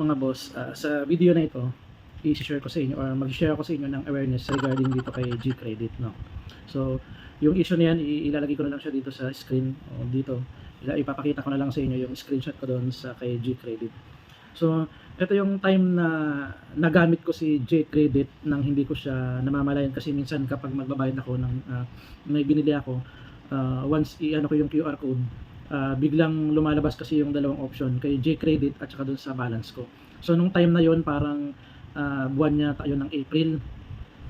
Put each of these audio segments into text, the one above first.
Mga boss, ah, sa video na ito, i-share ko sa inyo or mag-share ako sa inyo ng awareness regarding dito kay G-Credit, no. So, yung issue na yan, ilalagay ko na lang siya dito sa screen o dito. Ipapakita ko na lang sa inyo yung screenshot ko doon sa kay G-Credit. So, ito yung time na nagamit ko si G-Credit nang hindi ko siya namamalayan kasi minsan kapag magbabayad ako ng ah, may binili ako, ah, once i-ano ko yung QR code, ah, biglang lumalabas kasi yung dalawang option kay J-Credit at saka dun sa balance ko. So nung time na yon parang ah, buwan niya tayo ng April.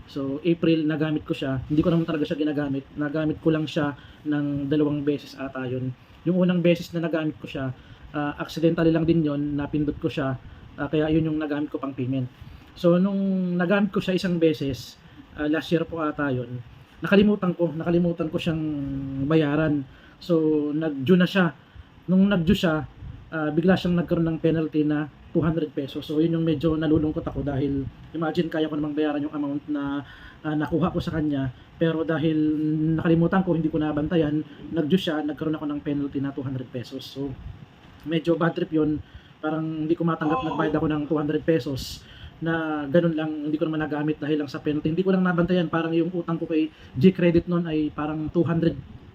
So April nagamit ko siya. Hindi ko naman talaga siya ginagamit. Nagamit ko lang siya ng dalawang beses ata yun. Yung unang beses na nagamit ko siya, ah, accidentally lang din yon napindot ko siya. Ah, kaya yun yung nagamit ko pang payment. So nung nagamit ko siya isang beses, ah, last year po ata yun, nakalimutan ko, nakalimutan ko siyang bayaran. So, nag-due na siya. Nung nag-due siya, ah, bigla siyang nagkaroon ng penalty na 200 pesos. So, yun yung medyo nalulungkot ako dahil imagine kaya ko namang bayaran yung amount na ah, nakuha ko sa kanya. Pero dahil nakalimutan ko, hindi ko nabantayan, nag-due siya, nagkaroon ako ng penalty na 200 pesos. So, medyo bad trip yun. Parang hindi ko matanggap nagbayad ako ng 200 pesos na ganun lang, hindi ko naman nagamit dahil lang sa penalty. Hindi ko lang nabantayan, parang yung utang ko kay G-Credit noon ay parang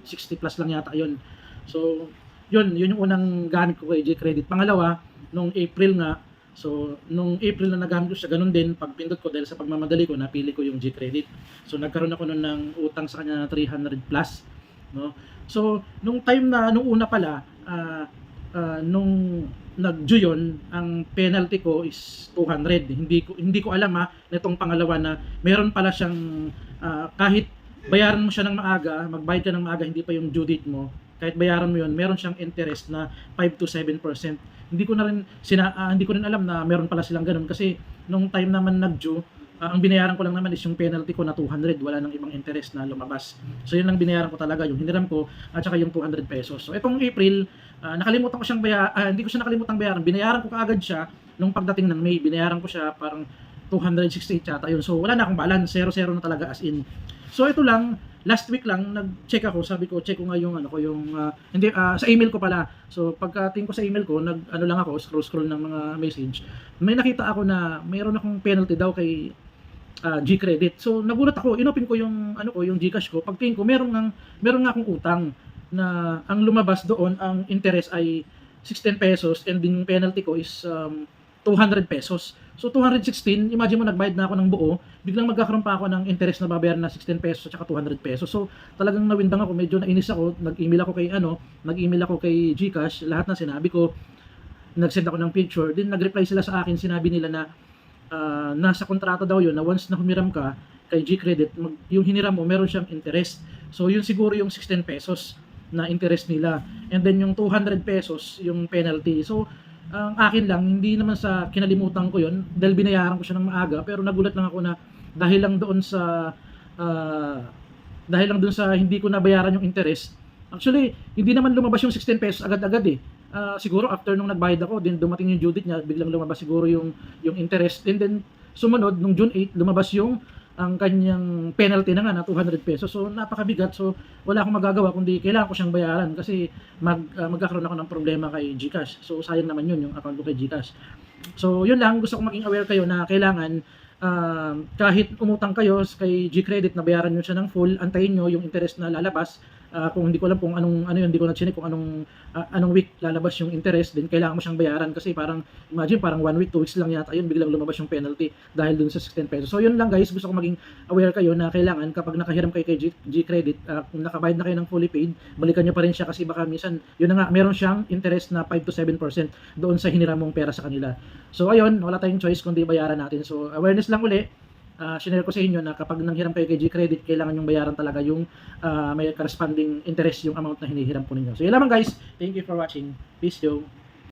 260 plus lang yata yun. So, yun, yun yung unang gamit ko kay G-Credit. Pangalawa, nung April nga, so, nung April na nagamit ko siya, ganun din, pag pindot ko dahil sa pagmamadali ko, napili ko yung G-Credit. So, nagkaroon ako nun ng utang sa kanya na 300 plus. No? So, nung time na, nung una pala, ah, ah, nung nag-due yun, ang penalty ko is 200. Hindi ko hindi ko alam ha, nitong pangalawa na meron pala siyang ah, kahit bayaran mo siya ng maaga, magbayad ka ng maaga, hindi pa yung due date mo, kahit bayaran mo yun, meron siyang interest na 5 to 7%. Hindi ko na rin sina, ah, hindi ko rin alam na meron pala silang ganun kasi nung time naman nag-due, ah, ang binayaran ko lang naman is yung penalty ko na 200, wala nang ibang interest na lumabas. So yun lang binayaran ko talaga, yung hiniram ko at saka yung 200 pesos. So itong April, ah, nakalimutan ko siyang bayaran, hindi ko siya nakalimutan bayaran, binayaran ko kaagad siya nung pagdating ng May, binayaran ko siya parang 268 yata yun. So wala na akong balance, zero-zero na talaga as in. So ito lang, last week lang nag-check ako, sabi ko check ko nga yung ano ko yung ah, hindi ah, sa email ko pala. So pagkating ko sa email ko, nag ano lang ako, scroll scroll ng mga message. May nakita ako na mayroon akong penalty daw kay ah, G-Credit. So nagulat ako, inopen ko yung ano ko, yung GCash ko. Pagtingin ko, meron ngang meron nga akong utang na ang lumabas doon ang interest ay 16 pesos and yung penalty ko is um, 200 pesos. So 216, imagine mo nagbayad na ako ng buo, biglang magkakaroon pa ako ng interest na babayaran na 16 pesos at saka 200 pesos. So talagang nawindang ako, medyo nainis ako, nag-email ako kay ano, nag-email ako kay GCash, lahat na sinabi ko, nag-send ako ng picture, din nag-reply sila sa akin, sinabi nila na ah, nasa kontrata daw yun na once na humiram ka kay G-Credit, mag, yung hiniram mo, meron siyang interest. So yun siguro yung 16 pesos na interest nila. And then yung 200 pesos yung penalty. So ang akin lang, hindi naman sa kinalimutan ko yun dahil binayaran ko siya ng maaga pero nagulat lang ako na dahil lang doon sa ah, dahil lang doon sa hindi ko nabayaran yung interest actually hindi naman lumabas yung 16 pesos agad-agad eh. Ah, siguro after nung nagbayad ako din dumating yung due date niya biglang lumabas siguro yung yung interest and then sumunod nung June 8 lumabas yung ang kanyang penalty na nga na 200 pesos. So napakabigat. So wala akong magagawa kundi kailangan ko siyang bayaran kasi mag ah, magkakaroon ako ng problema kay GCash. So sayang naman yun yung account ko kay GCash. So yun lang gusto ko maging aware kayo na kailangan um, kahit umutang kayo kay G-Credit na bayaran nyo siya ng full, antayin nyo yung interest na lalabas. Ah, kung hindi ko alam kung anong ano yun, hindi ko na chinek kung anong ah, anong week lalabas yung interest, then kailangan mo siyang bayaran kasi parang imagine parang one week, two weeks lang yata yun, biglang lumabas yung penalty dahil dun sa 16 pesos. So yun lang guys, gusto ko maging aware kayo na kailangan kapag nakahiram kayo kay G- G-Credit, ah, kung nakabayad na kayo ng fully paid, balikan nyo pa rin siya kasi baka minsan, yun na nga, meron siyang interest na 5 to 7% doon sa hiniram mong pera sa kanila. So ayun, wala tayong choice kundi bayaran natin. So awareness lang uli, uh, sinare ko sa inyo na kapag nanghiram kayo kay G-Credit, kailangan yung bayaran talaga yung ah, may corresponding interest yung amount na hinihiram po ninyo. So yun lamang guys, thank you for watching. Peace, Joe.